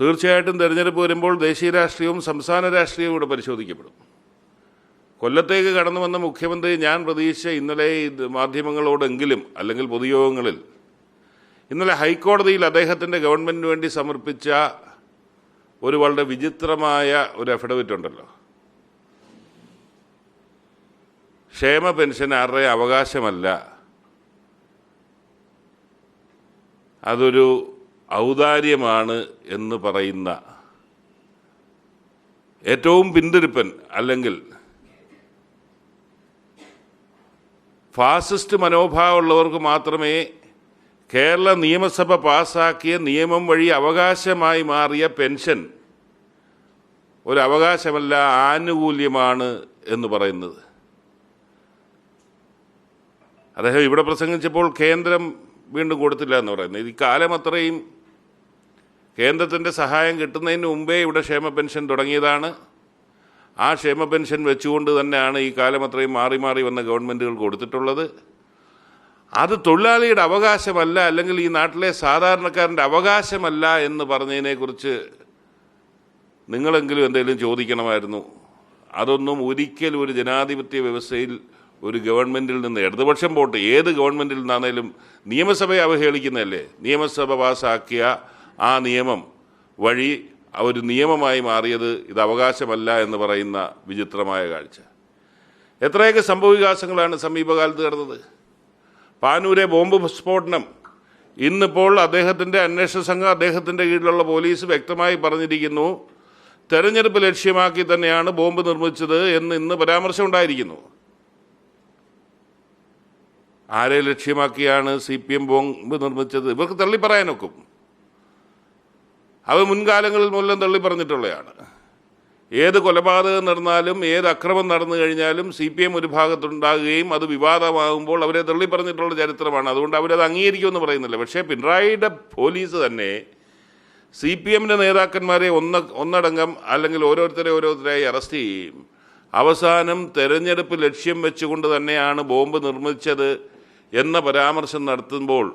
തീർച്ചയായിട്ടും തിരഞ്ഞെടുപ്പ് വരുമ്പോൾ ദേശീയ രാഷ്ട്രീയവും സംസ്ഥാന രാഷ്ട്രീയവും ഇവിടെ പരിശോധിക്കപ്പെടും. കൊല്ലത്തേക്ക് കടന്നു വന്ന മുഖ്യമന്ത്രി ഞാൻ പ്രതീക്ഷിച്ച ഇന്നലെ മാധ്യമങ്ങളോടെങ്കിലും അല്ലെങ്കിൽ പൊതുയോഗങ്ങളിൽ ഇന്നലെ ഹൈക്കോടതിയിൽ അദ്ദേഹത്തിന്റെ ഗവൺമെന്റിന് വേണ്ടി സമർപ്പിച്ച ഒരു വളരെ വിചിത്രമായ ഒരു അഫിഡവിറ്റ് ഉണ്ടല്ലോ. ക്ഷേമ പെൻഷൻ ആരുടെ അവകാശമല്ല. അതൊരു ഔദാര്യമാണ് എന്ന് പറയുന്ന ഏറ്റവും പിന്തിരിപ്പൻ അല്ലെങ്കിൽ ഫാസിസ്റ്റ് മനോഭാവമുള്ളവർക്ക് മാത്രമേ കേരള നിയമസഭ പാസാക്കിയ നിയമം വഴി അവകാശമായി മാറിയ പെൻഷൻ ഒരു അവകാശമല്ല ആനുകൂല്യമാണ് എന്ന് പറയുന്നത്. അദ്ദേഹം ഇവിടെ പ്രസംഗിച്ചപ്പോൾ കേന്ദ്രം വീണ്ടും കൊടുത്തില്ല എന്ന് പറയുന്നത് ഈ കാലം അത്രയും കേന്ദ്രത്തിന്റെ സഹായം കിട്ടുന്നതിന് മുമ്പേ ഇവിടെ ക്ഷേമ പെൻഷൻ തുടങ്ങിയതാണ്. ആ ക്ഷേമ പെൻഷൻ വെച്ചുകൊണ്ട് തന്നെയാണ് ഈ കാലം അത്രയും മാറി മാറി വന്ന ഗവൺമെന്റുകൾ കൊടുത്തിട്ടുള്ളത്. അത് തൊഴിലാളിയുടെ അവകാശമല്ല അല്ലെങ്കിൽ ഈ നാട്ടിലെ സാധാരണക്കാരന്റെ അവകാശമല്ല എന്ന് പറഞ്ഞതിനെക്കുറിച്ച് നിങ്ങളെങ്കിലും എന്തെങ്കിലും ചോദിക്കണമായിരുന്നു. അതൊന്നും ഒരിക്കലും ഒരു ജനാധിപത്യ വ്യവസ്ഥയിൽ ഒരു ഗവൺമെന്റിൽ നിന്ന് ഇടതുപക്ഷം പോട്ട് ഏത് ഗവൺമെന്റിൽ നിന്നാണേലും നിയമസഭയെ അവഹേളിക്കുന്നതല്ലേ? നിയമസഭ പാസാക്കിയ ആ നിയമം വഴി ഒരു നിയമമായി മാറിയത് ഇത് അവകാശമല്ല എന്ന് പറയുന്ന വിചിത്രമായ കാഴ്ച. എത്രയൊക്കെ സംഭവവികാസങ്ങളാണ് സമീപകാലത്ത് നടന്നത്. പാനൂരെ ബോംബ് സ്ഫോടനം ഇന്നിപ്പോൾ അദ്ദേഹത്തിന്റെ അന്വേഷണ സംഘം അദ്ദേഹത്തിന്റെ കീഴിലുള്ള പോലീസ് വ്യക്തമായി പറഞ്ഞിരിക്കുന്നു തെരഞ്ഞെടുപ്പ് ലക്ഷ്യമാക്കി തന്നെയാണ് ബോംബ് നിർമ്മിച്ചത് എന്ന് ഇന്ന് പരാമർശം ഉണ്ടായിരിക്കുന്നു ആരെ ലക്ഷ്യമാക്കിയാണ് സി പി എം ബോംബ് നിർമ്മിച്ചത്? ഇവർക്ക് തള്ളി പറയാനൊക്കും അവ മുൻകാലങ്ങളിൽ മൂലം തള്ളി പറഞ്ഞിട്ടുള്ളതാണ് ഏത് കൊലപാതകം നടന്നാലും ഏത് അക്രമം നടന്നു കഴിഞ്ഞാലും സി പി എം ഒരു ഭാഗത്തുണ്ടാകുകയും അത് വിവാദമാകുമ്പോൾ അവരെ തള്ളി പറഞ്ഞിട്ടുള്ള ചരിത്രമാണ്. അതുകൊണ്ട് അവരത് അംഗീകരിക്കുമെന്ന് പറയുന്നില്ല. പക്ഷേ പിണറായിയുടെ പോലീസ് തന്നെ സി പി എമ്മിന്റെ നേതാക്കന്മാരെ ഒന്ന് ഒന്നടങ്കം അല്ലെങ്കിൽ ഓരോരുത്തരെ ഓരോരുത്തരായി അറസ്റ്റ് ചെയ്യുകയും അവസാനം തെരഞ്ഞെടുപ്പ് ലക്ഷ്യം വെച്ചുകൊണ്ട് തന്നെയാണ് ബോംബ് നിർമ്മിച്ചത് എന്ന പരാമർശം നടത്തുമ്പോൾ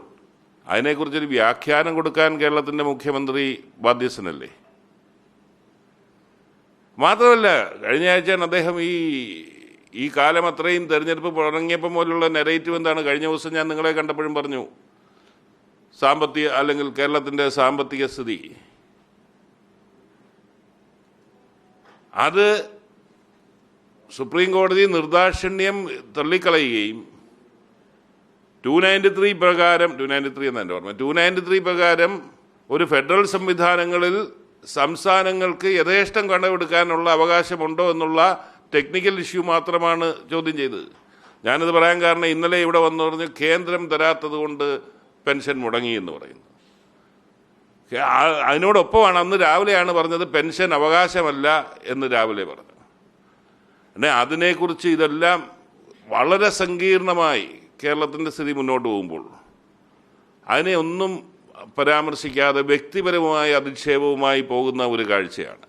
അതിനെക്കുറിച്ചൊരു വ്യാഖ്യാനം കൊടുക്കാൻ കേരളത്തിന്റെ മുഖ്യമന്ത്രി ബാധ്യസ്ഥനല്ലേ? മാത്രമല്ല കഴിഞ്ഞ ആഴ്ചയാണ് അദ്ദേഹം ഈ ഈ കാലം അത്രയും തെരഞ്ഞെടുപ്പ് തുടങ്ങിയപ്പോൾ പോലുള്ള നെറേറ്റീവ് എന്താണ്? കഴിഞ്ഞ ദിവസം ഞാൻ നിങ്ങളെ കണ്ടപ്പോഴും പറഞ്ഞു സാമ്പത്തിക അല്ലെങ്കിൽ കേരളത്തിന്റെ സാമ്പത്തിക സ്ഥിതി. അത് സുപ്രീം കോടതി നിർദാക്ഷിണ്യം തള്ളിക്കളയുകയും ടു നയന്റി ത്രീ പ്രകാരം ടു നയന്റി ത്രീ എന്ന എന്റെ ഓർമ്മ ടു നയന്റി ത്രീ പ്രകാരം ഒരു ഫെഡറൽ സംവിധാനങ്ങളിൽ സംസ്ഥാനങ്ങൾക്ക് യഥേഷ്ടം കടമെടുക്കാനുള്ള അവകാശമുണ്ടോ എന്നുള്ള ടെക്നിക്കൽ ഇഷ്യൂ മാത്രമാണ് ചോദ്യം ചെയ്തത്. ഞാനത് പറയാൻ കാരണം ഇന്നലെ ഇവിടെ വന്നു പറഞ്ഞ് കേന്ദ്രം തരാത്തത് കൊണ്ട് പെൻഷൻ മുടങ്ങി എന്ന് പറയുന്നു. അതിനോടൊപ്പമാണ് അന്ന് രാവിലെയാണ് പറഞ്ഞത് പെൻഷൻ അവകാശമല്ല എന്ന് രാവിലെ പറഞ്ഞു. അതിനെക്കുറിച്ച് ഇതെല്ലാം വളരെ സങ്കീർണമായി കേരളത്തിന്റെ സ്ഥിതി മുന്നോട്ട് പോകുമ്പോൾ അതിനെ ഒന്നും പരാമർശിക്കാതെ വ്യക്തിപരമായ അധിക്ഷേപവുമായി പോകുന്ന ഒരു കാഴ്ചയാണ്.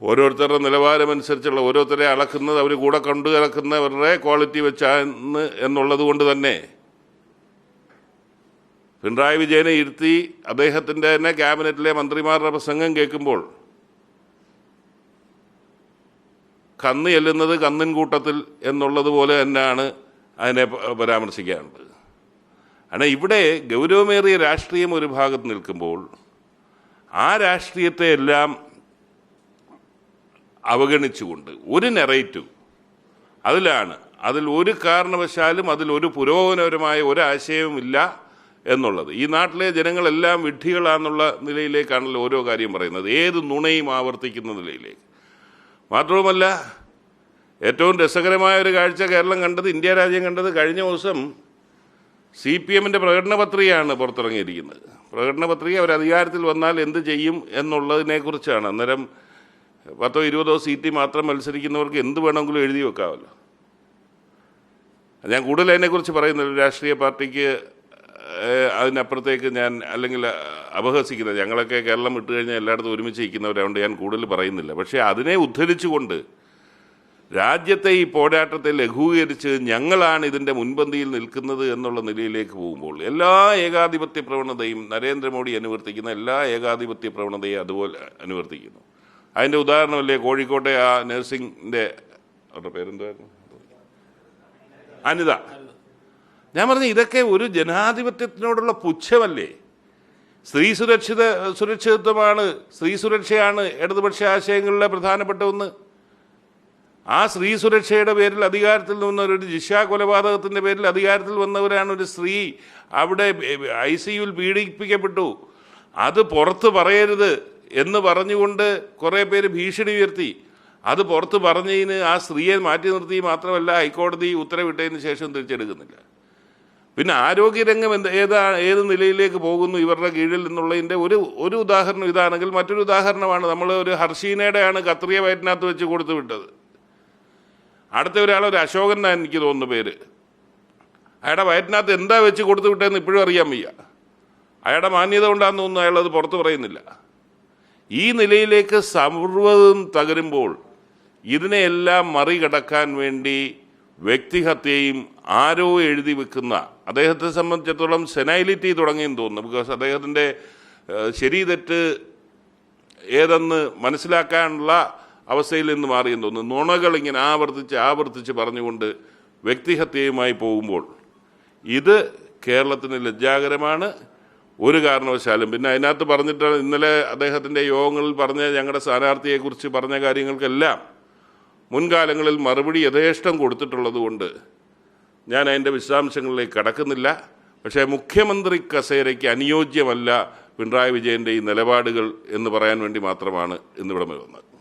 ഓരോരുത്തരുടെ നിലവാരമനുസരിച്ചുള്ള ഓരോരുത്തരെ അളക്കുന്നത് അവർ കൂടെ കണ്ടു അളക്കുന്നവരുടെ ക്വാളിറ്റി വെച്ചാണ് എന്നുള്ളത് കൊണ്ട് തന്നെ പിണറായി വിജയനെ ഇരുത്തി അദ്ദേഹത്തിന്റെ തന്നെ ക്യാബിനറ്റിലെ മന്ത്രിമാരുടെ പ്രസംഗം കേൾക്കുമ്പോൾ കന്ന് ചെല്ലുന്നത് കന്നിൻ കൂട്ടത്തിൽ എന്നുള്ളത് പോലെ തന്നെയാണ് അതിനെ പരാമർശിക്കാറുണ്ട്. കാരണം ഇവിടെ ഗൗരവമേറിയ രാഷ്ട്രീയം ഒരു ഭാഗത്ത് നിൽക്കുമ്പോൾ ആ രാഷ്ട്രീയത്തെ എല്ലാം അവഗണിച്ചുകൊണ്ട് ഒരു നെറേറ്റീവ് അതിലാണ്. അതിൽ ഒരു കാരണവശാലും അതിൽ ഒരു പുരോഗമനപരമായ ഒരാശയവുമില്ല എന്നുള്ളത്. ഈ നാട്ടിലെ ജനങ്ങളെല്ലാം വിഡ്ഢികളാണെന്നുള്ള നിലയിലേക്കാണല്ലോ ഓരോ കാര്യം പറയുന്നത്. ഏത് നുണയും ആവർത്തിക്കുന്ന നിലയിലേക്ക്. മാത്രവുമല്ല ഏറ്റവും രസകരമായ ഒരു കാഴ്ച കേരളം കണ്ടത് ഇന്ത്യ രാജ്യം കണ്ടത് കഴിഞ്ഞ ദിവസം സി പി എമ്മിന്റെ പ്രകടന പത്രികയാണ് പുറത്തിറങ്ങിയിരിക്കുന്നത്. പ്രകടന പത്രിക അവർ അധികാരത്തിൽ വന്നാൽ എന്ത് ചെയ്യും എന്നുള്ളതിനെക്കുറിച്ചാണ്. അന്നേരം പത്തോ ഇരുപതോ സീറ്റിൽ മാത്രം മത്സരിക്കുന്നവർക്ക് എന്ത് വേണമെങ്കിലും എഴുതി വെക്കാമല്ലോ. ഞാൻ കൂടുതൽ അതിനെക്കുറിച്ച് പറയുന്നില്ല. രാഷ്ട്രീയ പാർട്ടിക്ക് അതിനപ്പുറത്തേക്ക് ഞാൻ അല്ലെങ്കിൽ അപഹസിക്കുന്നത്. ഞങ്ങളൊക്കെ കേരളം വിട്ടു കഴിഞ്ഞാൽ എല്ലായിടത്തും ഒരുമിച്ച് ഇരിക്കുന്നവരായതുകൊണ്ട് ഞാൻ കൂടുതൽ പറയുന്നില്ല. പക്ഷേ അതിനെ ഉദ്ധരിച്ചുകൊണ്ട് രാജ്യത്തെ ഈ പോരാട്ടത്തെ ലഘൂകരിച്ച് ഞങ്ങളാണ് ഇതിന്റെ മുൻപന്തിയിൽ നിൽക്കുന്നത് എന്നുള്ള നിലയിലേക്ക് പോകുമ്പോൾ എല്ലാ ഏകാധിപത്യ പ്രവണതയും നരേന്ദ്രമോദി അനുവർത്തിക്കുന്ന എല്ലാ ഏകാധിപത്യ പ്രവണതയും അതുപോലെ അനുവർത്തിക്കുന്നു. അതിന്റെ ഉദാഹരണമല്ലേ കോഴിക്കോട്ടെ ആ നഴ്സിംഗിന്റെ അവരുടെ പേരെന്തായിരുന്നു അനിത. ഞാൻ പറഞ്ഞു ഇതൊക്കെ ഒരു ജനാധിപത്യത്തിനോടുള്ള പുച്ഛമല്ലേ? സ്ത്രീ സുരക്ഷിത സുരക്ഷിതത്വമാണ് സ്ത്രീ സുരക്ഷയാണ് ഇടതുപക്ഷ ആശയങ്ങളിലെ പ്രധാനപ്പെട്ട ഒന്ന്. ആ സ്ത്രീ സുരക്ഷയുടെ പേരിൽ അധികാരത്തിൽ നിന്ന് ഒരു ജിഷ കൊലപാതകത്തിന്റെ പേരിൽ അധികാരത്തിൽ വന്നവരാണ് ഒരു സ്ത്രീ അവിടെ ഐ സിയുവിൽ പീഡിപ്പിക്കപ്പെട്ടു. അത് പുറത്ത് പറയരുത് എന്ന് പറഞ്ഞുകൊണ്ട് കുറേ പേര് ഭീഷണി ഉയർത്തി. അത് പുറത്ത് പറഞ്ഞതിന് ആ സ്ത്രീയെ മാറ്റി നിർത്തി മാത്രമല്ല ഹൈക്കോടതി ഉത്തരവിട്ടതിന് ശേഷം തിരിച്ചെടുക്കുന്നില്ല. പിന്നെ ആരോഗ്യരംഗം എന്ത് ഏതാ ഏത് നിലയിലേക്ക് പോകുന്നു ഇവരുടെ കീഴിൽ നിന്നുള്ളതിന്റെ ഒരു ഒരു ഉദാഹരണം ഇതാണെങ്കിൽ മറ്റൊരു ഉദാഹരണമാണ് നമ്മൾ ഒരു ഹർഷീനയുടെയാണ് കത്രിയ വയറ്റിനകത്ത് വെച്ച് കൊടുത്തു വിട്ടത്. അടുത്ത ഒരാൾ ഒരു അശോകൻ എന്നാണ് എനിക്ക് തോന്നുന്നു പേര്. അയാളുടെ വയറ്റിനകത്ത് എന്താ വെച്ച് കൊടുത്തു വിട്ടതെന്ന് ഇപ്പോഴും അറിയാൻ വയ്യ. അയാളുടെ മാന്യത കൊണ്ടാണെന്ന് തോന്നുന്നു അയാളത് പുറത്ത് പറയുന്നില്ല. ഈ നിലയിലേക്ക് സർവതും തകരുമ്പോൾ ഇതിനെയെല്ലാം മറികടക്കാൻ വേണ്ടി വ്യക്തിഹത്യയും ആരോ എഴുതി വെക്കുന്ന അദ്ദേഹത്തെ സംബന്ധിച്ചിടത്തോളം സെനൈലിറ്റി തുടങ്ങിയെന്ന് തോന്നുന്നു. ബിക്കോസ് അദ്ദേഹത്തിന്റെ ശരി തെറ്റ് ഏതെന്ന് മനസ്സിലാക്കാനുള്ള അവസ്ഥയിൽ നിന്ന് മാറിയെന്ന് തോന്നുന്നു. നുണകൾ ഇങ്ങനെ ആവർത്തിച്ച് ആവർത്തിച്ച് പറഞ്ഞുകൊണ്ട് വ്യക്തിഹത്യയുമായി പോകുമ്പോൾ ഇത് കേരളത്തിന് ലജ്ജാകരമാണ് ഒരു കാരണവശാലും. പിന്നെ അതിനകത്ത് പറഞ്ഞിട്ട് ഇന്നലെ അദ്ദേഹത്തിന്റെ യോഗങ്ങളിൽ പറഞ്ഞ ഞങ്ങളുടെ സ്ഥാനാർത്ഥിയെക്കുറിച്ച് പറഞ്ഞ കാര്യങ്ങൾക്കെല്ലാം മുൻകാലങ്ങളിൽ മറുപടി യഥേഷ്ടം കൊടുത്തിട്ടുള്ളത് കൊണ്ട് ഞാൻ അതിന്റെ വിശദാംശങ്ങളിലേക്ക് കടക്കുന്നില്ല. പക്ഷേ മുഖ്യമന്ത്രി കസേരയ്ക്ക് അനുയോജ്യമല്ല പിണറായി വിജയന്റെ ഈ നിലപാടുകൾ എന്ന് പറയാൻ വേണ്ടി മാത്രമാണ് ഇന്നിവിടെ വന്നത്